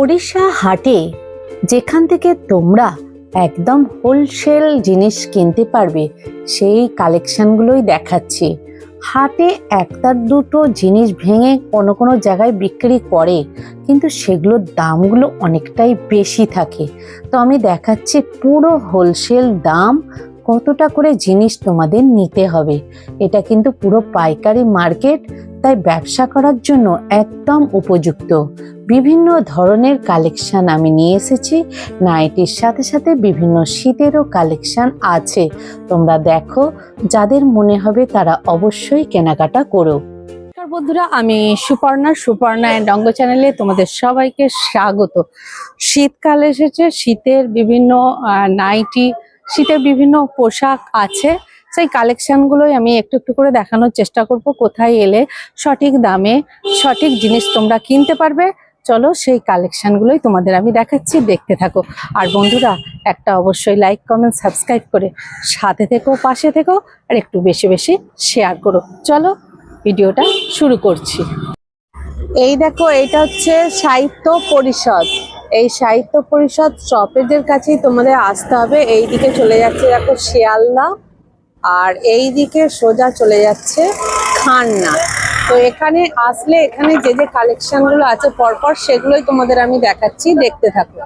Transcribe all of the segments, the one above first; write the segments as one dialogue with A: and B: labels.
A: ওড়িশা হাটে যেখান থেকে তোমরা একদম হোলসেল জিনিস কিনতে পারবে, সেই কালেকশনগুলোই দেখাচ্ছি। হাটে একটার দুটো জিনিস ভেঙে কোনো কোনো জায়গায় বিক্রি করে, কিন্তু সেগুলোর দামগুলো অনেকটাই বেশি থাকে। তো আমি দেখাচ্ছি পুরো হোলসেল দাম কতটা করে জিনিস তোমাদের নিতে হবে। এটা কিন্তু পুরো পাইকারি মার্কেট, তাই ব্যবসা করার জন্য একদম উপযুক্ত। বিভিন্ন ধরনের কালেকশন আমি নিয়ে এসেছি, নাইটির সাথে সাথে বিভিন্ন শীতেরও কালেকশন আছে। তোমরা দেখো, যাদের মনে হবে তারা অবশ্যই কেনাকাটা করো। বন্ধুরা, আমি সুপর্ণা সুপর্ণা অ্যান্ড অঙ্গ চ্যানেলে তোমাদের সবাইকে স্বাগত। শীতকাল এসেছে, শীতের বিভিন্ন নাইটি শীতের বিভিন্ন পোশাক আছে, সেই কালেকশনগুলোই আমি একটু একটু করে দেখানোর চেষ্টা করব, কোথায় এলে সঠিক দামে সঠিক জিনিস তোমরা কিনতে পারবে। চলো সেই কালেকশনগুলোই তোমাদের আমি দেখাচ্ছি, দেখতে থাকো। আর বন্ধুরা, একটা অবশ্যই লাইক কমেন্ট সাবস্ক্রাইব করে সাথে থেকো, পাশে থেকো, আর একটু বেশি বেশি শেয়ার করো। চলো ভিডিওটা শুরু করছি। এই দেখো, এটা হচ্ছে সাহিত্য পরিষদ। এই সাহিত্য পরিষদ স্টপেজের কাছেই তোমাদের আসতে হবে। এই দিকে চলে যাচ্ছে দেখো শিয়ালদা আর এই দিকে সোজা চলে যাচ্ছে খান্না। তো এখানে আসলে এখানে যে যে কালেকশনগুলো আছে, পরপর সেগুলোই তোমাদের আমি দেখাচ্ছি। দেখতে থাকো।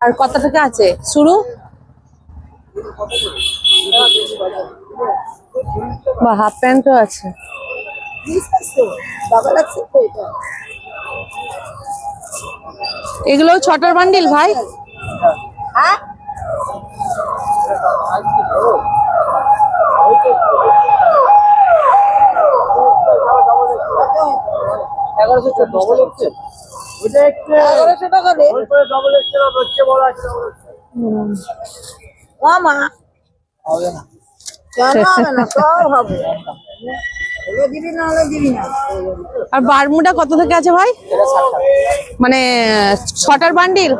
A: আর কত টাকা আছে? শুরু? বা হাফ প্যান্টও আছে। এগুলো ছটার বান্ডিল ভাই?
B: এগারোশো ডবল হচ্ছে ওইটা একটু এগারোশো টাকা রে ডবল হচ্ছে হচ্ছে বড় আছে
C: মামা।
B: হবে না।
C: কেন হবে না? সব হবে। হলে দিবি না হলে দিবি না।
A: আর বারমুডা কত থেকে আছে ভাই? মানে ছটার বান্ডিল?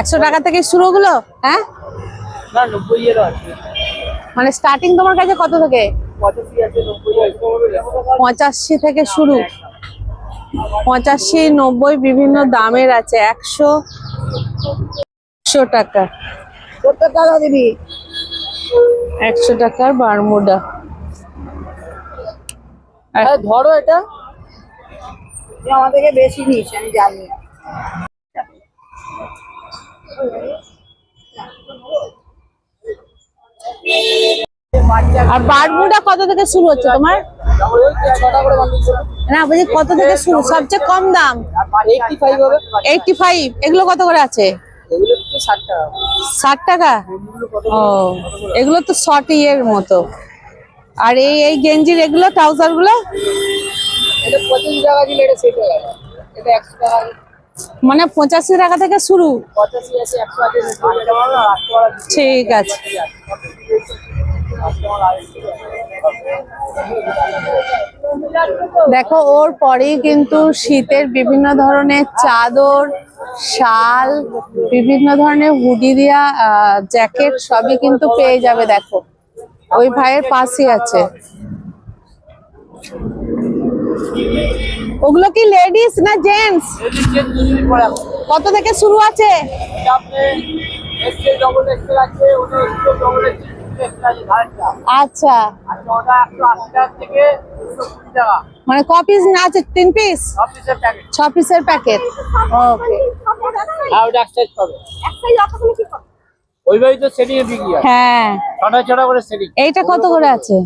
B: একশো টাকা
A: থেকে শুরু হলো? হ্যাঁ? মানে স্টার্টিং তোমার কাছে কত থেকে?
B: পঁচাশি
A: থেকে শুরু। পঁচাশি নব্বই বিভিন্ন দামের আছে একশো একশো টাকা।
C: কত টাকা দিবি?
A: একশো টাকার বারমুডা।
B: ধরো এটা।
C: আমার থেকে বেশি নিস আমি জানি।
A: আর বারমুডা কত থেকে শুরু হচ্ছে তোমার? না বলছি কত থেকে শুরু? সবচেয়ে কম দাম।
B: এইটটি ফাইভ
A: এগুলো কত করে আছে?
B: ষাট টাকা।
A: ও এগুলো তো শর্ট ইয়ের মতো। আর এই এই গেঞ্জির এগুলো
B: ট্রাউজারগুলো
A: মানে পঁচাশি টাকা থেকে শুরু। ঠিক আছে। দেখো, ওর পরেই কিন্তু শীতের বিভিন্ন ধরনের চাদর, শাল, বিভিন্ন ধরনের হুডি দিয়া জ্যাকেট সবই কিন্তু পেয়ে যাবে, দেখো। ওই ভাইয়ের পাশেই আছে। ওগুলো কি লেডিস না জেন্টস? কত থেকে শুরু আছে। আচ্ছা। মানে ক পিস না আছে তিন পিস ছ পিসের প্যাকেট ওকে
B: ওইভাবেই তো সেটিং এ বিক্রি হয়।
A: হ্যাঁ।
B: ছটা ছটা করে সেটিং
A: এইটা কত করে আছে?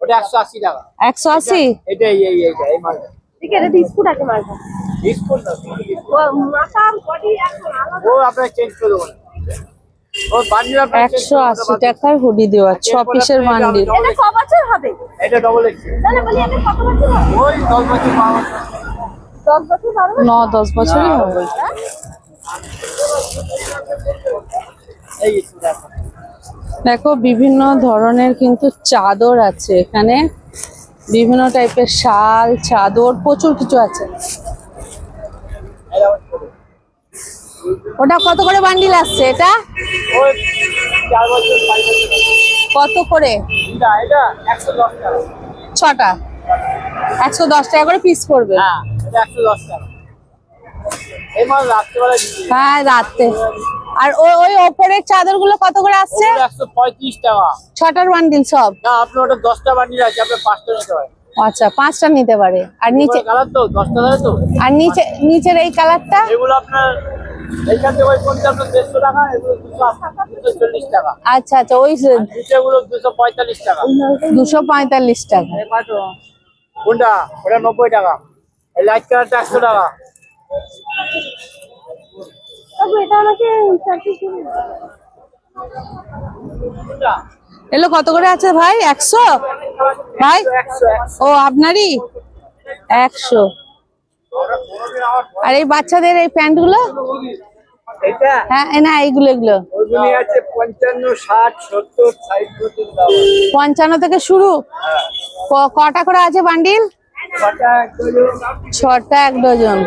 B: ওটা একশো আশি টাকা।
A: একশো আশি?
B: এটা এই এই এইটা এই মালটা।
C: এটা বিস্কুট আছে মালটা।
B: ডিসকাউন্ট না
C: মাথা বডি এখন আলাদা।
B: ও আপনার চেঞ্জ করে
A: একশো আশি টাকার হুডি দেওয়া ছ পিসের বান্ডিল ন দশ বছরই হবে।
B: দেখো
A: বিভিন্ন ধরনের কিন্তু চাদর আছে এখানে। বিভিন্ন টাইপের শাল চাদর প্রচুর কিছু আছে
B: এই দেখো ছোট।
A: ওটা কত করে বান্ডিল আসছে এটা? কত করে? ছটা। একশো দশ টাকা করে পিস পড়বে।
B: হ্যাঁ দিচ্ছি
A: হ্যাঁ আর ওই ওই ওপরের চাদরগুলো কত করে আসছে? ছটার বান্ডিল সব?
B: না আপনার ওটা দশটা বান্ডিল আছে আপনার পাঁচটা নিতে
A: আচ্ছা পাঁচটা নিতে পারে। আর নিচে
B: কালার তো দশটা তো।
A: আর নিচে নিচের এই কালারটা
B: এগুলো আপনার
A: আচ্ছা আচ্ছা ওই
B: দুশো পঁয়তাল্লিশ টাকা।
A: দুশো পঁয়তাল্লিশ টাকা।
B: কোনটা? ওটা নব্বই টাকা। এই লাইট কালারটা একশো টাকা।
A: এগুলো কত করে আছে ভাই? একশো? ভাই? ও আপনারই? একশো। আর এই বাচ্চাদের এই
B: প্যান্টগুলো
A: হ্যাঁ না এইগুলো এগুলো
B: পঞ্চান্ন
A: থেকে শুরু? কটা করে আছে বান্ডিল।
B: ছটা এক ডজন।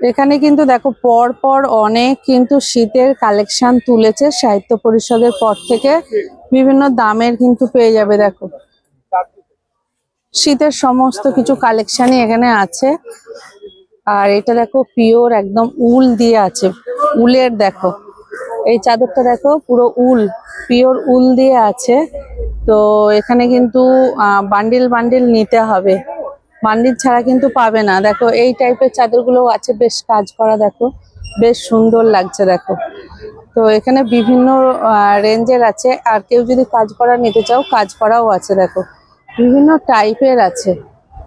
A: এখানে কিন্তু দেখো পর পর অনেক কিন্তু শীতের কালেকশন তুলেছে সাহিত্য পরিষদের পর থেকে। বিভিন্ন দামের কিন্তু পেয়ে যাবে, দেখো। শীতের সমস্ত কিছু কালেকশনই এখানে আছে। আর এটা দেখো পিওর একদম উল দিয়ে আছে। উলের দেখো, এই চাদরটা দেখো, পুরো উল পিওর উল দিয়ে আছে। তো এখানে কিন্তু বান্ডিল বান্ডিল নিতে হবে। বান্ডিল ছাড়া কিন্তু পাবে না। দেখো, এই টাইপের চাদরগুলো আছে, বেশ কাজ করা, দেখো। বেশ সুন্দর লাগছে, দেখো। তো এখানে বিভিন্ন রেঞ্জের আছে। আর কেউ যদি কাজ করা নিতে চাও, কাজ করাও আছে, দেখো। বিভিন্ন টাইপের আছে।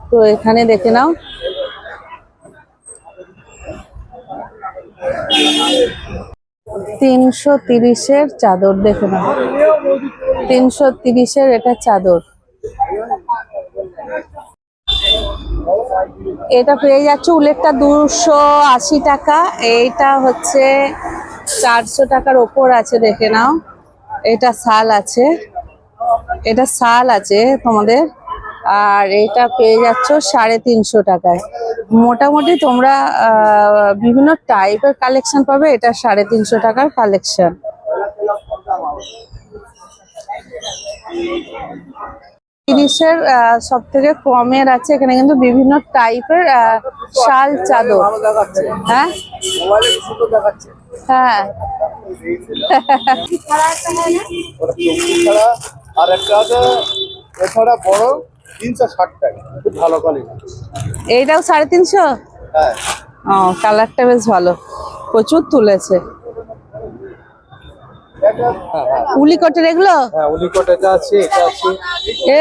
A: তো এখানে দেখে নাও। তিনশো তিরিশের চাদর দেখে নাও। তিনশো তিরিশের এটা চাদর। এটা পেয়ে যাচ্ছে, উলেটটা দুশো আশি টাকা। এইটা হচ্ছে চারশো টাকার ওপর আছে, দেখে নাও। এটা শাল আছে। এটা শাল আছে তোমাদের। আর এটা পেয়ে যাচ্ছ সাড়ে তিনশো টাকায়। মোটামুটি তোমরা বিভিন্ন টাইপের কালেকশন পাবে। এটা সাড়ে তিনশো টাকার কালেকশন তিরিশের সব থেকে কমের আছে এখানে কিন্তু বিভিন্ন টাইপের শাল চাদর। হ্যাঁ? হ্যাঁ।
B: ওটা চব্বিশ ছাড়া আর একটা আছে এছাড়া বড় তিনশো ষাট টাকা খুব ভালো কোয়ালিটি
A: এইটাও সাড়ে তিনশো?
B: হ্যাঁ।
A: ও কালারটা বেশ ভালো। প্রচুর তুলেছে।
B: হ্যাঁ হ্যাঁ
A: উলিকটের এগুলো?
B: হ্যাঁ আছে এটা আছে।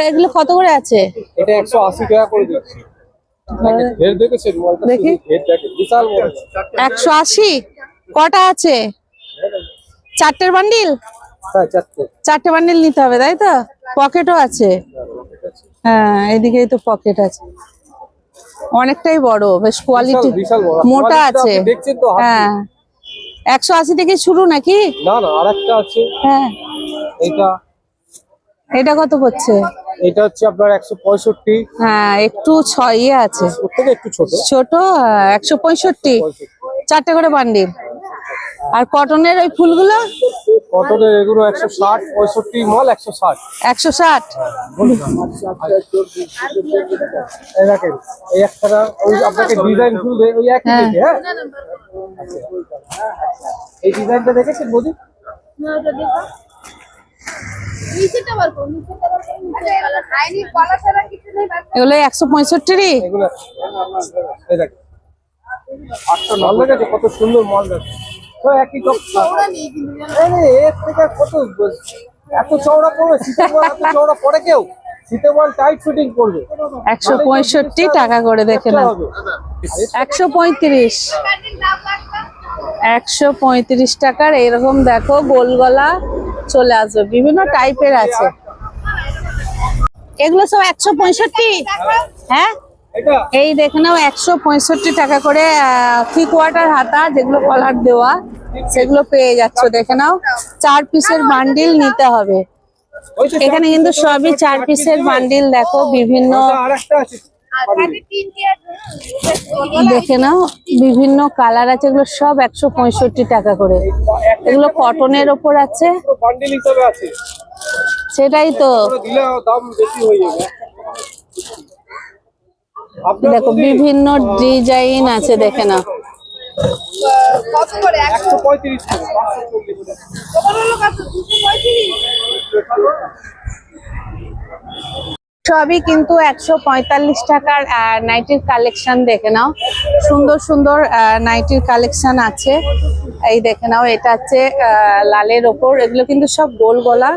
A: এগুলো কত করে আছে?
B: এটা একশো আশি টাকা করে দিচ্ছি
A: দেখি।
B: দেখে। বিশাল বড়।
A: একশো আশি? কটা আছে? চারটের বান্ডিল
B: হ্যাঁ চারটে।
A: চারটে বান্ডিল নিতে হবে তাই তো? পকেটও আছে। হ্যাঁ এদিকেই তো পকেট আছে। অনেকটাই বড় বেশ কোয়ালিটি মোটা আছে।
B: দেখছেন তো
A: হ্যাঁ। একশো আশি থেকে শুরু নাকি?
B: না না আর একটা আছে।
A: হ্যাঁ।
B: এটা
A: এটা কত হচ্ছে?
B: এটা হচ্ছে আপনার একশো পঁয়ষট্টি।
A: হ্যাঁ একটু ছয় আছে।
B: ওর একটু ছোট।
A: ছোট একশো পঁয়ষট্টি। চারটে করে বান্ডিল। আর কটনের ওই ফুলগুলো?
B: কটনের এগুলো একশো ষাট পঁয়ষট্টি মাল একশো ষাট।
A: একশো ষাট?
B: এই দেখেন এই একটা ওই আপনাকে ডিজাইন খুলবে ওই একই
A: হ্যাঁ।
B: দেখে হ্যাঁ? এই ডিজাইনটা দেখেছেন বৌদি?
C: কিছু নেই
A: এগুলো একশো
B: দেখেন। আটটা মাল কত সুন্দর মাল দেখে তো একই টপ
C: ওরা নেই কিন্তু
B: এই রে, এর থেকে কত এত চওড়া পড়বে শীতের বেলা এত চওড়া পড়ে কেউ?
D: সিটেবল টাইট ফিটিং করবে।
A: একশো পঁয়ষট্টি টাকা করে দেখে একশো পঁয়ত্রিশ। একশো পঁয়ত্রিশ টাকার এরকম দেখো গোল গলা চলে আসবে। বিভিন্ন টাইপের আছে। এগুলো সব একশো পঁয়ষট্টি? হ্যাঁ? এই দেখে নাও একশো পঁয়ষট্টি টাকা করে থ্রি কোয়ার্টার হাতা যেগুলো কলার দেওয়া সেগুলো পেয়ে যাচ্ছ দেখে নাও। চার পিসের বান্ডিল নিতে হবে। এখানে কিন্তু সবই চার পিসের বান্ডিল দেখো বিভিন্ন দেখে নাও বিভিন্ন কালার আছে এগুলো সব একশো পঁয়ষট্টি টাকা করে। এগুলো কটনের ওপর আছে।
D: বান্ডিল হিসেবে আছে।
A: সেটাই তো।
D: দাম বেশি হয়ে যাবে।
A: দেখো বিভিন্ন ডিজাইন আছে দেখে
D: পঁয়ত্রিশ
A: সবই কিন্তু একশো পঁয়তাল্লিশ টাকার আহ, নাইটির কালেকশন দেখে নাও। সুন্দর সুন্দর আহ, নাইটির কালেকশন আছে। এই দেখে নাও এটা হচ্ছে আহ, লালের ওপর। এগুলো কিন্তু সব গোল গলা।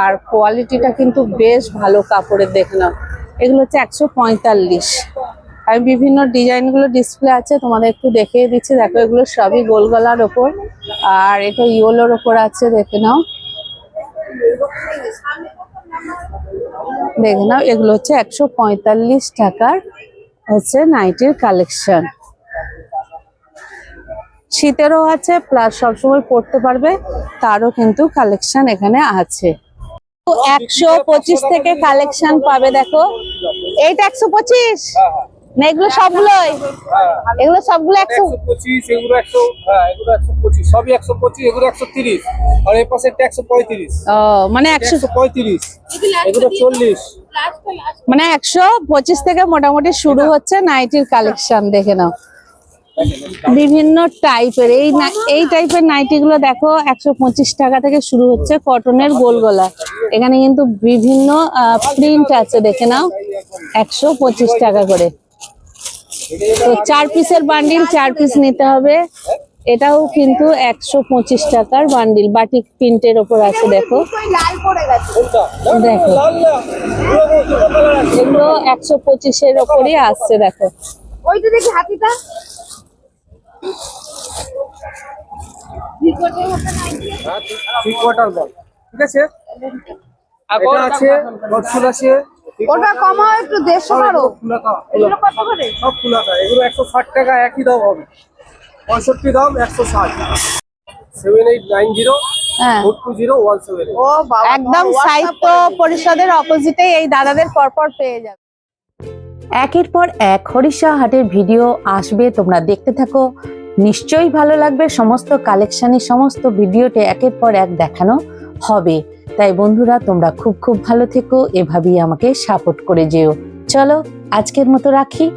A: আর কোয়ালিটিটা কিন্তু বেশ ভালো কাপড়ের দেখে নাও। এগুলো হচ্ছে একশো পঁয়তাল্লিশ। আমি বিভিন্ন ডিজাইনগুলো ডিসপ্লে আছে, তোমাদের একটু দেখিয়ে দিচ্ছি। দেখো, এগুলো সবই গোল গলার ওপর, আর এটা ইয়োলোর ওপর আছে, দেখে নাও। দেখে নাও, এগুলো হচ্ছে একশো পঁয়তাল্লিশ টাকার হচ্ছে নাইটির কালেকশন শীতেরও আছে প্লাস সবসময় পড়তে পারবে, তারও কিন্তু কালেকশন এখানে আছে। একশো পঁচিশ থেকে কালেকশন পাবে দেখো। এইটা একশো পঁচিশ? না এগুলো সবগুলোই? এগুলো সবগুলো একশো
D: পঁচিশ এগুলো একশো হ্যাঁ এগুলো একশো পঁচিশ সবই একশো পঁচিশ এগুলো একশো তিরিশ আর এই পাশে একশো পঁয়ত্রিশ।
A: ও মানে একশো
D: একশো পঁয়ত্রিশ এগুলো চল্লিশ।
A: মানে একশো পঁচিশ থেকে মোটামুটি শুরু হচ্ছে নাইটির কালেকশন দেখে নাও। বিভিন্ন টাইপের এই এই টাইপের নাইটি গুলো দেখো, একশো পঁচিশ টাকা থেকে শুরু হচ্ছে কটনের গোল গলা এখানে কিন্তু বিভিন্ন প্রিন্ট আছে, দেখে নাও, একশো পঁচিশ টাকা করে। তো চার পিসের বান্ডিল চার পিস নিতে হবে। এটাও কিন্তু একশো পঁচিশ টাকার বান্ডিল বাটিক প্রিন্টের ওপর আছে, দেখো। দেখো। এগুলো একশো পঁচিশের ওপরই আসছে, দেখো।
D: থ্রি কোয়ার্টার বল ঠিক আছে? এটা আছে নটফুল আছে?
C: ওটা কমাও একটু দেড়শো করো এগুলো কত করে?
D: সব ফুলাতা এগুলো একশো ষাট টাকা একই দাম হবে। পঁয়ষট্টি দাম একশো ষাট। Seven eight nine zero two zero one seven
C: ও
A: একদম সাহিত্য পরিষদের অপোজিটে এই দাদাদের পরপর পেয়ে যাবে।
E: একের পর এক হরিষা হাটের ভিডিও আসবে, তোমরা দেখতে থাকো। নিশ্চয়ই ভালো লাগবে, সমস্ত কালেকশনের সমস্ত ভিডিওতে একের পর এক দেখানো হবে। তাই বন্ধুরা, তোমরা খুব খুব ভালো থেকো, এভাবেই আমাকে সাপোর্ট করে যেও। চলো, আজকের মতো রাখি।